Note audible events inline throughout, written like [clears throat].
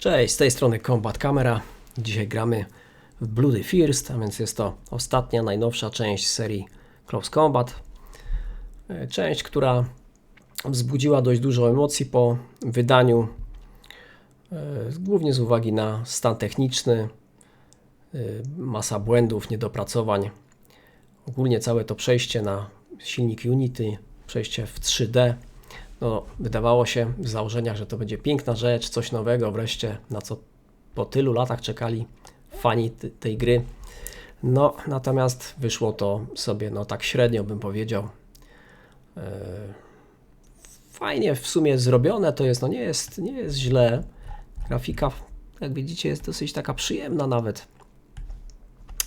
Cześć, z tej strony Combat Camera. Dzisiaj gramy w Bloody First, a więc jest to ostatnia, najnowsza część serii Close Combat. E, Część, która wzbudziła dość dużo emocji po wydaniu, e, głównie z uwagi na stan techniczny, e, masa błędów, niedopracowań. Ogólnie całe to przejście na silnik Unity, przejście w 3D, no, wydawało się w założeniach, że to będzie piękna rzecz, coś nowego wreszcie, na co po tylu latach czekali fani tej gry. No, natomiast wyszło to sobie, no tak średnio bym powiedział. E, Fajnie w sumie zrobione to jest, no nie jest, nie jest źle. Grafika, jak widzicie, jest dosyć taka przyjemna nawet.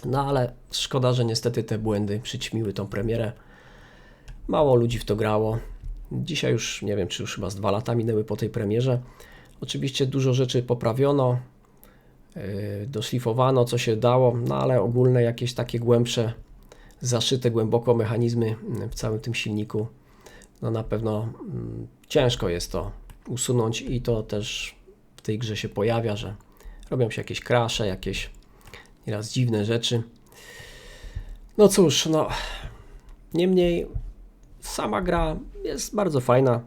No ale szkoda, że niestety te błędy przyćmiły tą premierę. Mało ludzi w to grało. Dzisiaj już nie wiem, czy już chyba z dwa lata minęły po tej premierze. Oczywiście dużo rzeczy poprawiono, yy, doszlifowano co się dało, no ale ogólne jakieś takie głębsze, zaszyte głęboko mechanizmy mm, w całym tym silniku, no na pewno mm, ciężko jest to usunąć i to też w tej grze się pojawia, że robią się jakieś krasze, jakieś nieraz dziwne rzeczy. No cóż, no niemniej sama gra jest bardzo fajna.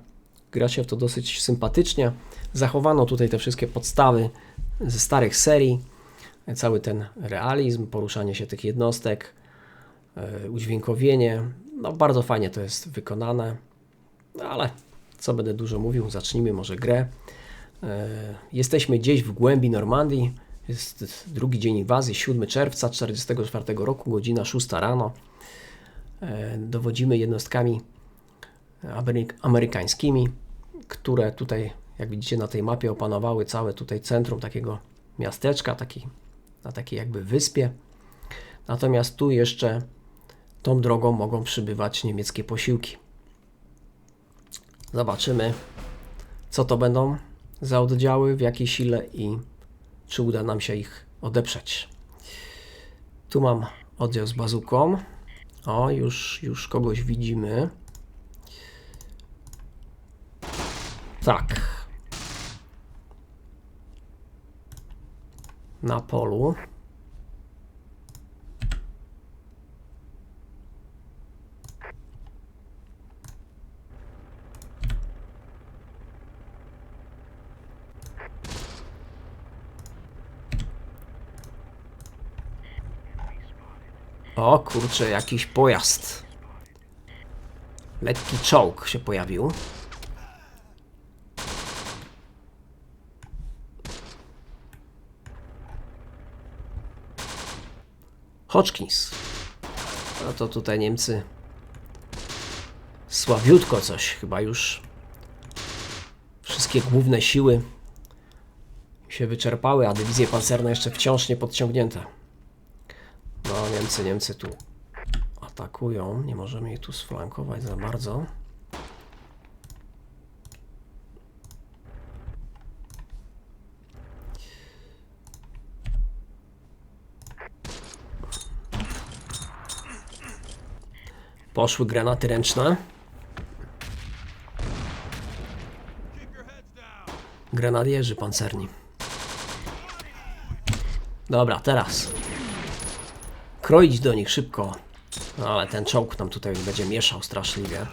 Gra się w to dosyć sympatycznie. Zachowano tutaj te wszystkie podstawy ze starych serii. Cały ten realizm, poruszanie się tych jednostek, e, udźwiękowienie. No bardzo fajnie to jest wykonane. No ale co będę dużo mówił, zacznijmy może grę. E, Jesteśmy gdzieś w głębi Normandii. Jest drugi dzień inwazji, 7 czerwca 1944 roku, godzina 6 rano. E, Dowodzimy jednostkami ameryk- amerykańskimi, które tutaj, jak widzicie na tej mapie, opanowały całe tutaj centrum takiego miasteczka, taki, na takiej jakby wyspie. Natomiast tu jeszcze tą drogą mogą przybywać niemieckie posiłki. Zobaczymy, co to będą za oddziały, w jakiej sile i czy uda nam się ich odeprzeć. Tu mam oddział z bazuką. O, już, już kogoś widzimy. Tak. Na polu. O kurczę, jakiś pojazd. Lekki czołg się pojawił. Hodgkins. No to tutaj Niemcy słabiutko coś, chyba już wszystkie główne siły się wyczerpały, a dywizje pancerne jeszcze wciąż nie podciągnięte. Niemcy, Niemcy tu atakują. Nie możemy ich tu sflankować za bardzo. Poszły granaty ręczne. Grenadierzy pancerni. Dobra, teraz. Kroić do nich szybko. No ale ten czołg nam tutaj będzie mieszał straszliwie.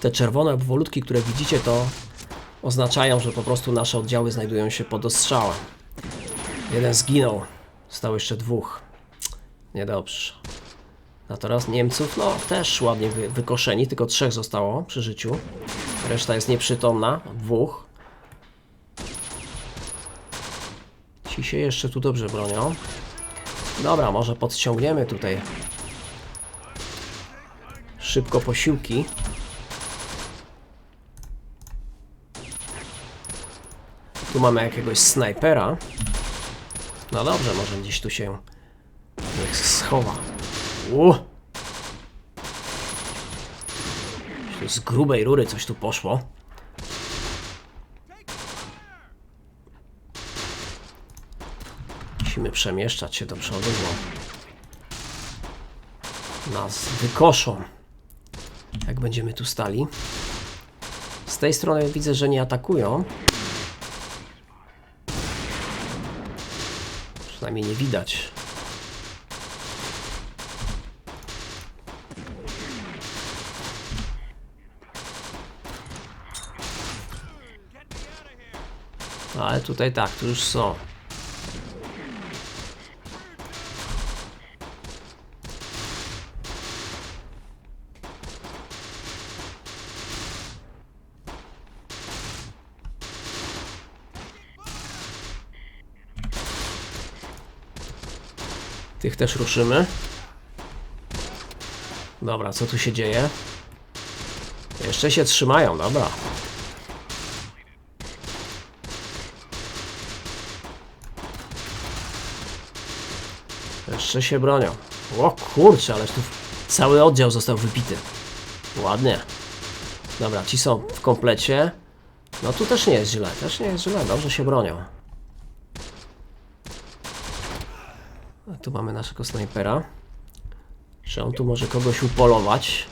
Te czerwone obwolutki, które widzicie, to oznaczają, że po prostu nasze oddziały znajdują się pod ostrzałem. Jeden zginął, zostało jeszcze dwóch. Niedobrze. Natomiast Niemców, no też ładnie wy, wykoszeni, tylko trzech zostało przy życiu. Reszta jest nieprzytomna, dwóch. Się jeszcze tu dobrze bronią. Dobra, może podciągniemy tutaj szybko posiłki. Tu mamy jakiegoś snajpera. No dobrze, może gdzieś tu się niech schowa. U! Tu Z grubej rury coś tu poszło. Musimy przemieszczać się do przodu, bo nas wykoszą. Jak będziemy tu stali. Z tej strony widzę, że nie atakują. Przynajmniej nie widać. Ale tutaj tak, tu już są. Tych też ruszymy. Dobra, co tu się dzieje? Jeszcze się trzymają, dobra. Jeszcze się bronią. O kurczę, ale tu cały oddział został wypity. Ładnie. Dobra, ci są w komplecie. No tu też nie jest źle, też nie jest źle, dobrze się bronią. Tu mamy naszego snajpera. Czy on tu może kogoś upolować?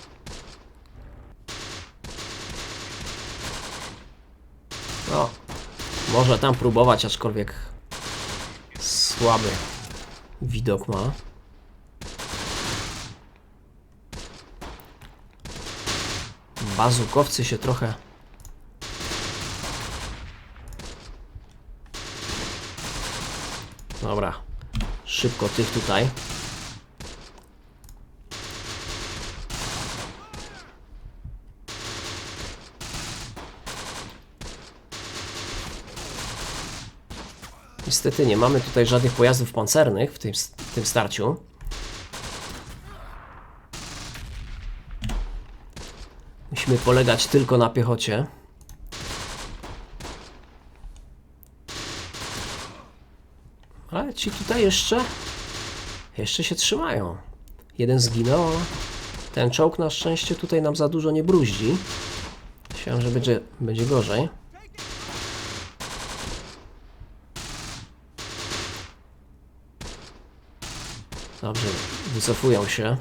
No, może tam próbować, aczkolwiek słaby widok ma. Bazukowcy się trochę Dobra, szybko tych tutaj. Niestety nie mamy tutaj żadnych pojazdów pancernych w tym, w tym starciu. Musimy polegać tylko na piechocie. Ale ci tutaj jeszcze jeszcze się trzymają. Jeden zginął, ten czołg na szczęście tutaj nam za dużo nie bruździ. Myślałem, że będzie, będzie gorzej. Dobrze, wycofują się.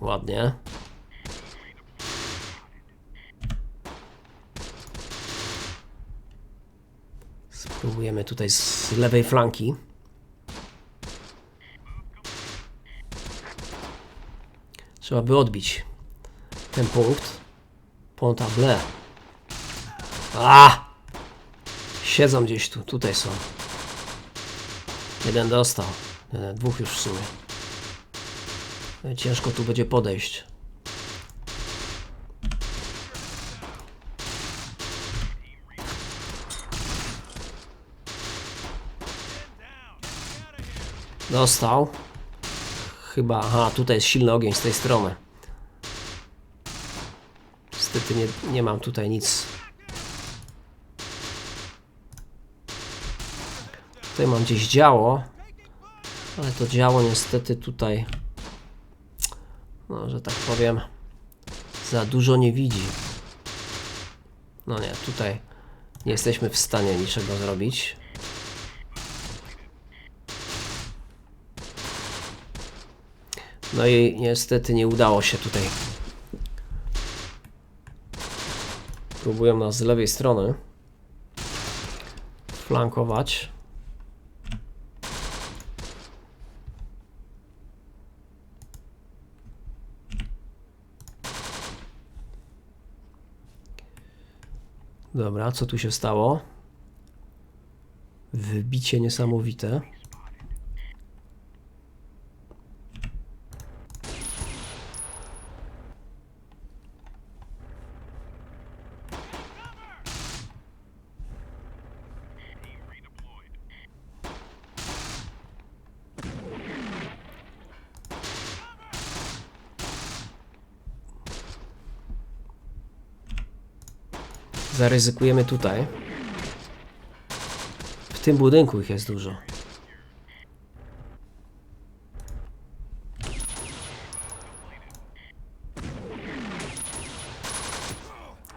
Ładnie. Spróbujemy tutaj z lewej flanki. Trzeba by odbić ten punkt. Pontable. A! Siedzą gdzieś tu, tutaj są. Jeden dostał. Nie, dwóch już w sumie. Ciężko tu będzie podejść. Dostał. Chyba, aha, tutaj jest silny ogień z tej strony. Niestety nie, nie mam tutaj nic. Tutaj mam gdzieś działo, ale to działo niestety tutaj, no, że tak powiem, za dużo nie widzi. No nie, tutaj nie jesteśmy w stanie niczego zrobić. No i niestety nie udało się tutaj. Próbują nas z lewej strony flankować. Dobra, co tu się stało? Wybicie niesamowite. Zaryzykujemy tutaj. W tym budynku ich jest dużo.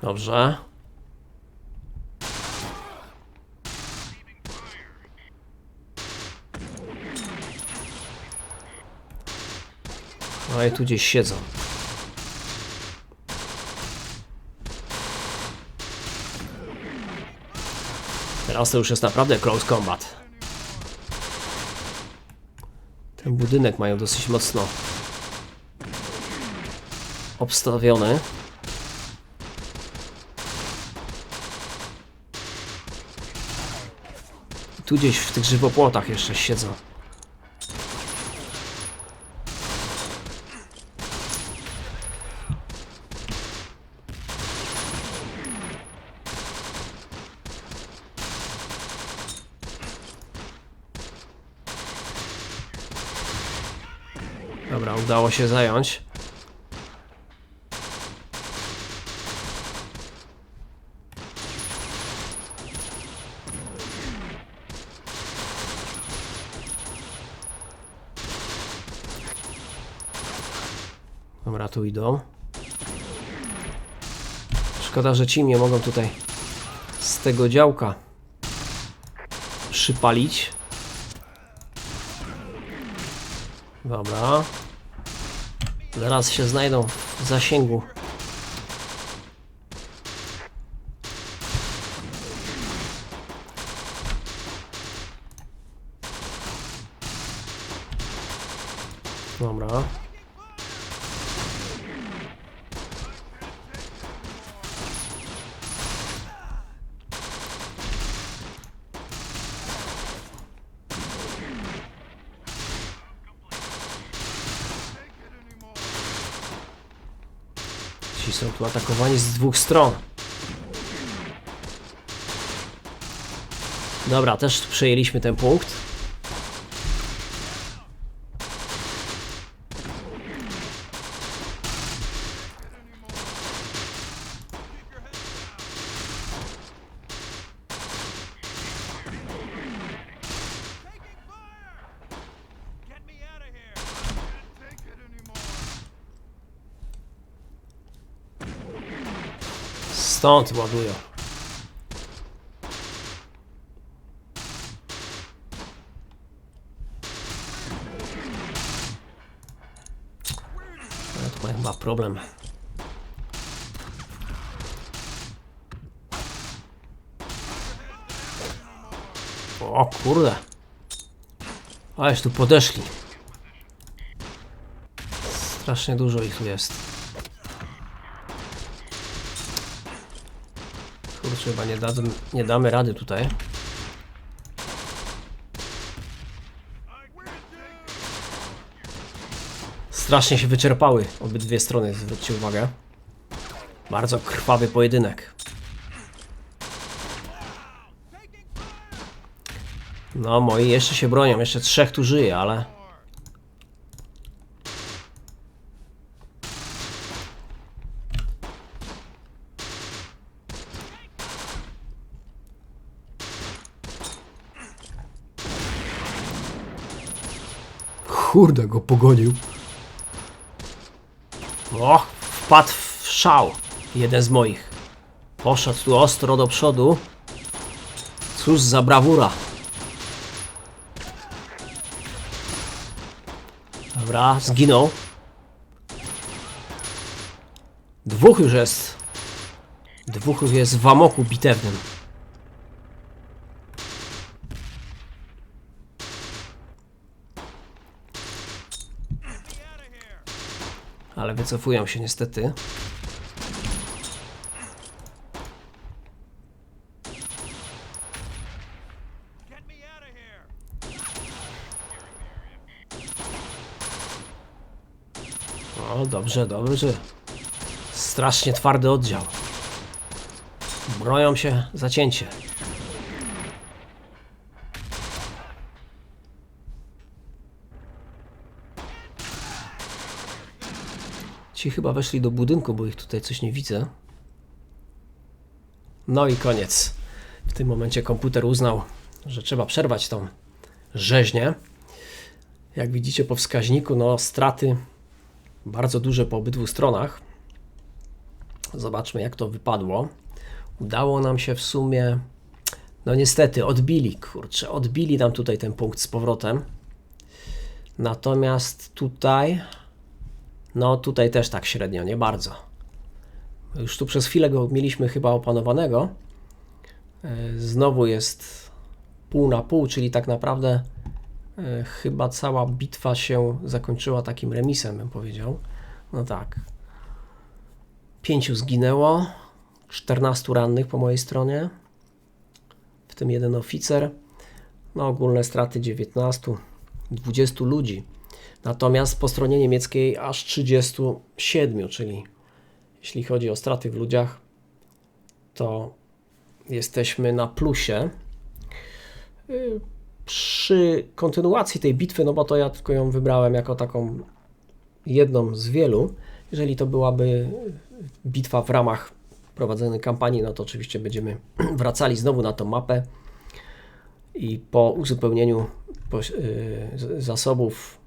Dobrze. No i tu gdzieś siedzą. Teraz to już jest naprawdę close combat. Ten budynek mają dosyć mocno obstawiony. Tu gdzieś w tych żywopłotach jeszcze siedzą. Dobra, udało się zająć. Dobra, tu idą. Szkoda, że ci mnie mogą tutaj z tego działka przypalić. Dobra. Zaraz się znajdą w zasięgu. Dobra. Ci są tu atakowani z dwóch stron. Dobra, też przejęliśmy ten punkt. Stąd ładują. Tu mam chyba problem. O kurde. Ależ tu podeszli. Strasznie dużo ich tu jest. Chyba nie, dadzą, nie damy rady tutaj. Strasznie się wyczerpały obydwie strony, zwróćcie uwagę. Bardzo krwawy pojedynek. No, moi jeszcze się bronią, jeszcze trzech tu żyje, ale... Kurde, go pogonił. O, wpadł w szał. Jeden z moich. Poszedł tu ostro do przodu. Cóż za brawura. Dobra, zginął. Dwóch już jest. Dwóch już jest w amoku bitewnym. Wycofują się niestety. O, dobrze, dobrze. Strasznie twardy oddział. Broją się zacięcie. Ci chyba weszli do budynku, bo ich tutaj coś nie widzę. No i koniec. W tym momencie komputer uznał, że trzeba przerwać tą rzeźnię. Jak widzicie po wskaźniku, no straty bardzo duże po obydwu stronach. Zobaczmy, jak to wypadło. Udało nam się w sumie. No niestety, odbili, kurczę, odbili nam tutaj ten punkt z powrotem. Natomiast tutaj No tutaj też tak średnio, nie bardzo. Już tu przez chwilę go mieliśmy chyba opanowanego. E, Znowu jest pół na pół, czyli tak naprawdę e, chyba cała bitwa się zakończyła takim remisem, bym powiedział. No tak. Pięciu zginęło, 14 rannych po mojej stronie, w tym jeden oficer. No ogólne straty 19, 20 ludzi. Natomiast po stronie niemieckiej aż 37, czyli jeśli chodzi o straty w ludziach, to jesteśmy na plusie. Y, Przy kontynuacji tej bitwy, no bo to ja tylko ją wybrałem jako taką jedną z wielu. Jeżeli to byłaby bitwa w ramach prowadzonej kampanii, no to oczywiście będziemy [clears throat] wracali znowu na tą mapę i po uzupełnieniu y, zasobów,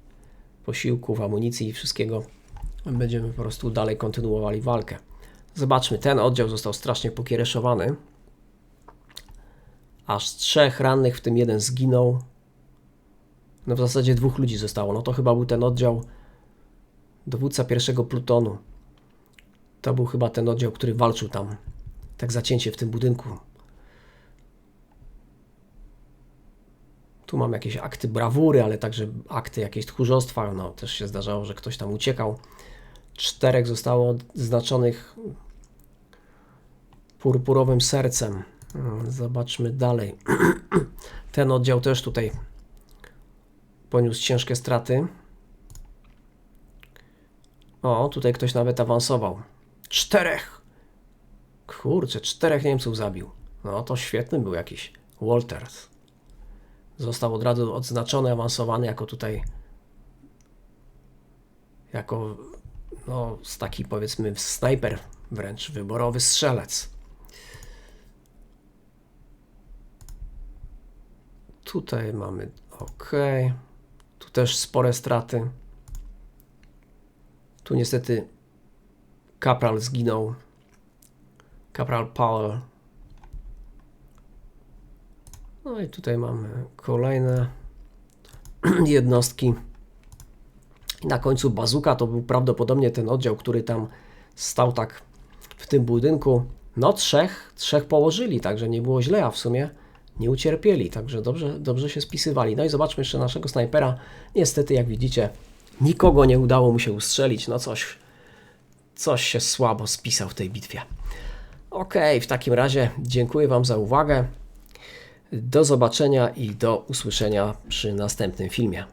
posiłków, amunicji i wszystkiego będziemy po prostu dalej kontynuowali walkę. Zobaczmy, ten oddział został strasznie pokiereszowany. Aż trzech rannych, w tym jeden zginął. No w zasadzie dwóch ludzi zostało. No to chyba był ten oddział dowódca pierwszego plutonu. To był chyba ten oddział, który walczył tam. Tak zacięcie w tym budynku. Tu mam jakieś akty brawury, ale także akty jakieś tchórzostwa. No, też się zdarzało, że ktoś tam uciekał. Czterech zostało odznaczonych purpurowym sercem. Mm, Zobaczmy dalej. [clears throat] Ten oddział też tutaj poniósł ciężkie straty. O, tutaj ktoś nawet awansował. Czterech! Kurczę, czterech Niemców zabił. No to świetny był jakiś Walters. Został od razu odznaczony, awansowany jako tutaj jako no, taki powiedzmy snajper, wręcz wyborowy strzelec. Tutaj mamy ok. Tu też spore straty. Tu niestety kapral zginął. Kapral Powell. No i tutaj mamy kolejne [clears throat] jednostki. I na końcu bazuka to był prawdopodobnie ten oddział, który tam stał tak w tym budynku. No trzech, trzech położyli, także nie było źle, a w sumie nie ucierpieli, także dobrze, dobrze się spisywali. No i zobaczmy jeszcze naszego snajpera. Niestety, jak widzicie, nikogo nie udało mu się ustrzelić. No coś, coś się słabo spisał w tej bitwie. Ok, w takim razie dziękuję Wam za uwagę. Do zobaczenia i do usłyszenia przy następnym filmie.